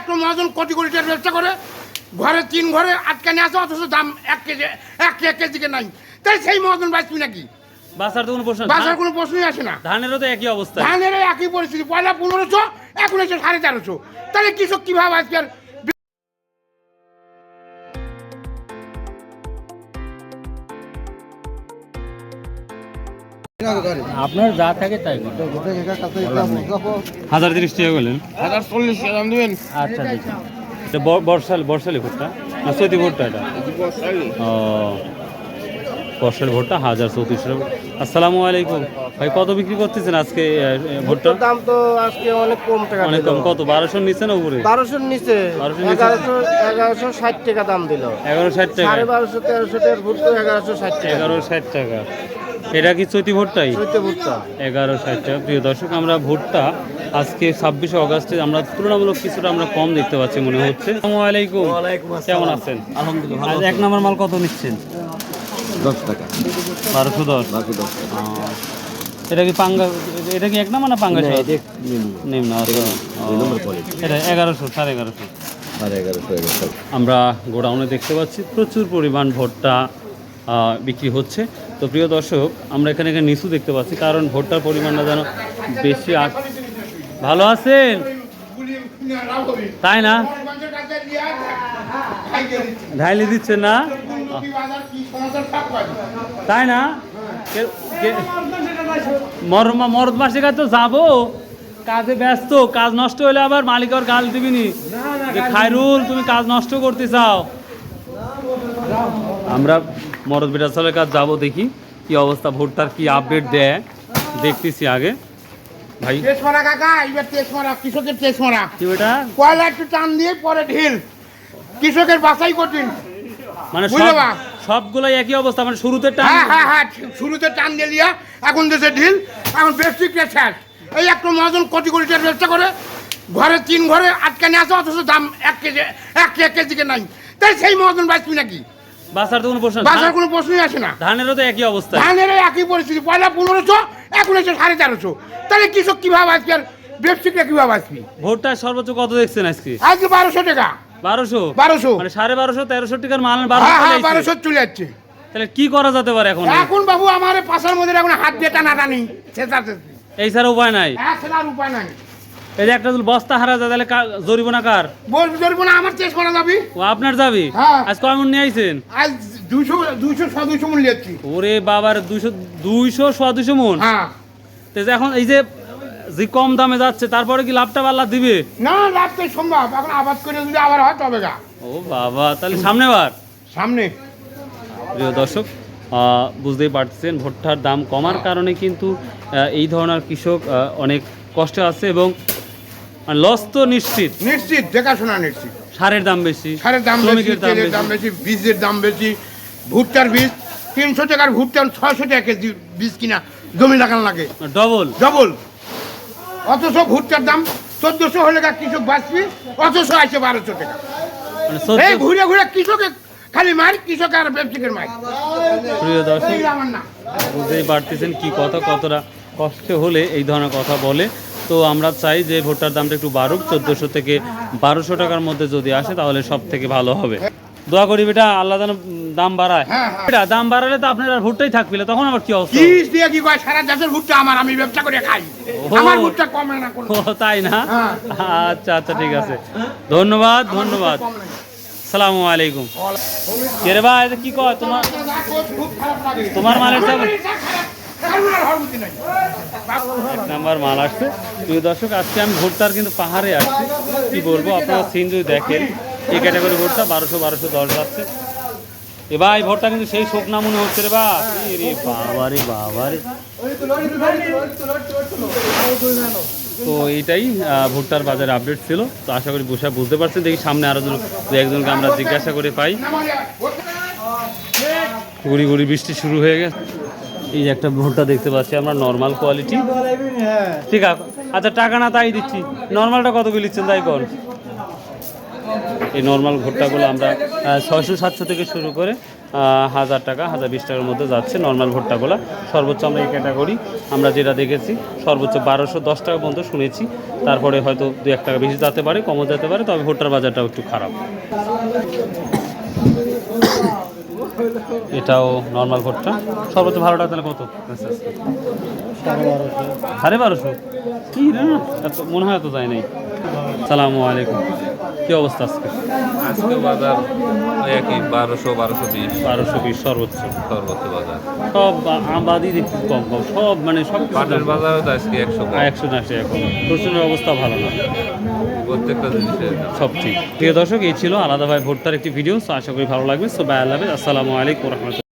একটা মহাজন কোটি কোটি টাকার ব্যবসা করে ঘরে তিন ঘরে আটকানে আসে অথচ দাম এক কেজি এক এক কেজিকে নাই। তাই সেই মহাজন বাঁচবি নাকি? বাসার তো কোনো প্রশ্ন বাসার বাজার কোনো প্রশ্নই আসে না। ধানেরও তো একই অবস্থা। ধানেরও একই পরিস্থিতি। পয়লা পনেরোশো এখন এসে সাড়ে তেরোশো। তাহলে কৃষক কীভাবে আজকে আর আপনার যা থাকে তাই হাজার তিরিশ টাকা বললেন হাজার চল্লিশ দাম দেবেন। আচ্ছা আচ্ছা। এটা বর্ষাল বর্ষালি ভুট্টা না সৈতি ভুট্টা এটা? ও বর্ষালি ভুট্টা হাজার চৌত্রিশ টাকা। আসসালামু আলাইকুম। ভাই কত বিক্রি করতেছেন আজকে এ, দাম তো আজকে অনেক কম টাকা অনেক কম। কত বারোশোর নিচে না উপরে? বারোশোর নিচে। এগারোশো এগারোশো ষাট টাকা দাম দিল। এগারো ষাট টাকা। সাড়ে বারোশো তেরোশো টাকার ভুট্টা এগারোশো ষাট টাকা। এগারো ষাট টাকা। এটা কি চৈতি ভুট্টাই ভুট্টা। এগারো ষাট টাকা। প্রিয় দর্শক আমরা ভোটটা আজকে ছাব্বিশে অগস্টে আমরা তুলনামূলক কিছুটা আমরা কম দেখতে পাচ্ছি মনে হচ্ছে। আলাইকুম। কেমন আছেন? আলহামদুলিল্লাহ এক নম্বর মাল কত নিচ্ছেন? দশ টাকা। বারোশো দশ। বাকি দশ এটা কি পাঙ্গা এটা কি এক নম্বর না পাঙ্গা নিম্ন। আচ্ছা। এটা এগারোশো সাড়ে এগারোশো। সাড়ে এগারোশো এগারোশো আমরা গোডাউনে দেখতে পাচ্ছি প্রচুর পরিমাণ ভুট্টা আহ, বিক্রি হচ্ছে। তো প্রিয় দর্শক, আমরা এখানে এখানে নিচু দেখতে পাচ্ছি, কারণ ভুট্টার পরিমাণটা যেন বেশি ভালো আছেন? তাই না? ঢাইলে দিচ্ছে না? তাই না? কে- কে- মর- মরদ মাসে তো যাব। কাজে ব্যস্ত, কাজ নষ্ট হলে আবার মালিক আর গাল দিবিনি যে খায়রুল, তুমি কাজ নষ্ট করতে চাও। আমরা মরদ বিরাসলের কাজ যাব দেখি কি অবস্থা ভোটটার কি আপডেট দেয়? দেখতেছি আগে। ভাই কাকা এবার কৃষকের কি ওটা? কয়লা একটু টান দিয়ে পরে ঢিল। কৃষকের বাছাই কঠিন। মানে? সবগুলোই একই অবস্থা মানে শুরুতে টান হ্যাঁ হ্যাঁ হ্যাঁ শুরুতে টান দিয়ে এখন দেশে ঢিল এখন শেষ? এই একটা মহাজন কোটি কোটি টাকার ব্যবসা করে ঘরে তিন ঘরে আটকানে আছে অথচ দাম এক কেজি এক কেজিকে নাই। তাই সেই মহাজন বাঁচবি নাকি? বাসার তো কোনো প্রশ্ন। বাজার কোনো প্রশ্নই আসে না। ধানেরও তো একই অবস্থা। ধানের এই একই পরিস্থিতি। পয়লা পনেরোশো এখন এসে সাড়ে তেরোশো। তাহলে কৃষক কীভাবে আজকে আর ব্যবসায়িকরা কীভাবে আসবি? ভোটটা সর্বোচ্চ কত দেখছেন আজকে? আজকে বারোশো টাকা। বারোশো? বারোশো। মানে সাড়ে বারোশো তেরোশো টাকার মাল হ্যাঁ বারোশো হ্যাঁ চলে বারোশো চলে যাচ্ছে তাহলে কি করা যেতে পারে এখন? এখন বাবু আমার পাশার মধ্যে এখন হাত দিয়ে টানা টানি সেটা এই ছাড়া উপায় নাই। হ্যাঁ সেটার উপায় নাই। এই যে একটা বস্তা হারা যায় তাহলে জরিমানা কার? বলবি ধরবো না আমার চেষ্টা করা যাবি। ও আপনার যাবি? হ্যাঁ। আজ কয় মন নিয়ে আইছেন? আজ দুশো দুশো ছ দুশো মূল্য যাচ্ছি ওরে বাবার দুইশো দুইশো সোয়া দুইশো মন? হ্যাঁ। তো এখন এই যে যে কম দামে যাচ্ছে তারপরে কি লাভটা পাল্লা দিবে? না লাভ তো সম্ভব। এখন আবাদ করে যদি আবার হয় তবে গা ও বাবা তাহলে সামনে বার। সামনে। প্রিয় দর্শক আহ, বুঝতেই পারছেন ভুট্টার দাম কমার কারণে কিন্তু এই ধরনের কৃষক অনেক কষ্টে আছে এবং লস তো নিশ্চিত। নিশ্চিত দেখাশোনা নিশ্চিত। সারের দাম বেশি সারের দাম বেশি তেলের দাম বেশি। বীজের দাম বেশি ভুট্টার বীজ তিনশো টাকার ভুট্টা ছয়শো টাকা কেজি বীজ কিনা জমি লাগানো লাগে। ডবল। ডবল। অথচ ভুট্টার দাম চোদ্দশো হলে কৃষক বাঁচবি অথচ আছে বারোশো টাকা। মানে এই ঘুরে ঘুরে কৃষকে খালি মার কৃষক আর ব্যবসায়ীর মার। প্রিয় দর্শক বুঝতেই পারতেছেন কি কথা কতটা কষ্ট হলে এই ধরনের কথা বলে। তো আমরা চাই যে ভুট্টার দামটা একটু বাড়ুক চোদ্দোশো থেকে বারোশো টাকার মধ্যে যদি আসে তাহলে সব থেকে ভালো হবে। দোয়া করি বেটা আল্লাহ যেন দাম বাড়ায়। হ্যাঁ, হ্যাঁ। বেটা দাম বাড়ালে তো আপনার আর ভুট্টাই থাকবে তখন আবার কি অবস্থা? কি দিয়ে কি কয় সারা দেশের ভুট্টা আমার আমি ব্যবসা করে খাই। আমার ভুট্টা কমে না কোনো। তাই না? হ্যাঁ। আচ্ছা আচ্ছা ঠিক আছে। ধন্যবাদ ধন্যবাদ। সালামু আলাইকুম। কে রে ভাই কি কয়? তোমার তোমার মালের এক নাম্বার মাল আসছে। প্রিয় দর্শক, আজকে আমি ভুট্টার কিন্তু পাহাড়ে আসছি। কি বলব, আপনারা সিন যদি দেখেন, এই ক্যাটাগরি ভুট্টা বারোশো বারোশো দশ যাচ্ছে। এ ভাই, ভোটটা কিন্তু সেই শোক না মনে হচ্ছে রে বা রে বাবা রে বাবা রে। তো এইটাই ভুট্টার বাজারে আপডেট ছিল। তো আশা করি বসে বুঝতে পারছেন। দেখি সামনে আরও জন দু একজনকে আমরা জিজ্ঞাসা করে পাই। গুড়ি গুড়ি বৃষ্টি শুরু হয়ে গেছে। এই যে একটা ভুট্টা দেখতে পাচ্ছি, আমরা নর্মাল কোয়ালিটি ঠিক আছে আচ্ছা টাকা না তাই দিচ্ছি। নর্মালটা কত দিচ্ছেন তাই কর এই নর্মাল ভুট্টাগুলো আমরা ছয়শো, সাতশো থেকে শুরু করে হাজার টাকা, হাজার বিশ টাকার মধ্যে যাচ্ছে নর্মাল ভুট্টাগুলো। সর্বোচ্চ আমরা এই ক্যাটাগরি আমরা যেটা দেখেছি, সর্বোচ্চ বারোশো, দশ টাকা পর্যন্ত শুনেছি। তারপরে হয়তো দু এক টাকা বেশি যেতে পারে, কমও যেতে পারে, তবে ভুট্টার বাজারটাও একটু খারাপ। এটাও নর্মাল ভোটটা। সর্বোচ্চ ভালোটা তাহলে কত? সাড়ে বারোশো। কি না মনে হয় তো যায় নাই। সালামু আলাইকুম। কি অবস্থা আজকে? আজকে বাজার একই বারোশো বারোশো বিশ। বারোশো বিশ সর্বোচ্চ। সর্বোচ্চ বাজার। সব আবাদি দেখি কম কম সব মানে সব পাটের বাজারও তো আজকে একশো একশো না একশো এখন। রসুনের অবস্থা ভালো না। প্রত্যেকটা জিনিসের সব ঠিক। প্রিয় দর্শক এই ছিল আলাদাভাবে ভোটটার একটি ভিডিও সো আশা করি ভালো লাগবে। সো বাই আল্লাহ। আসসালামু আলাইকুম রহমতুল্লাহ।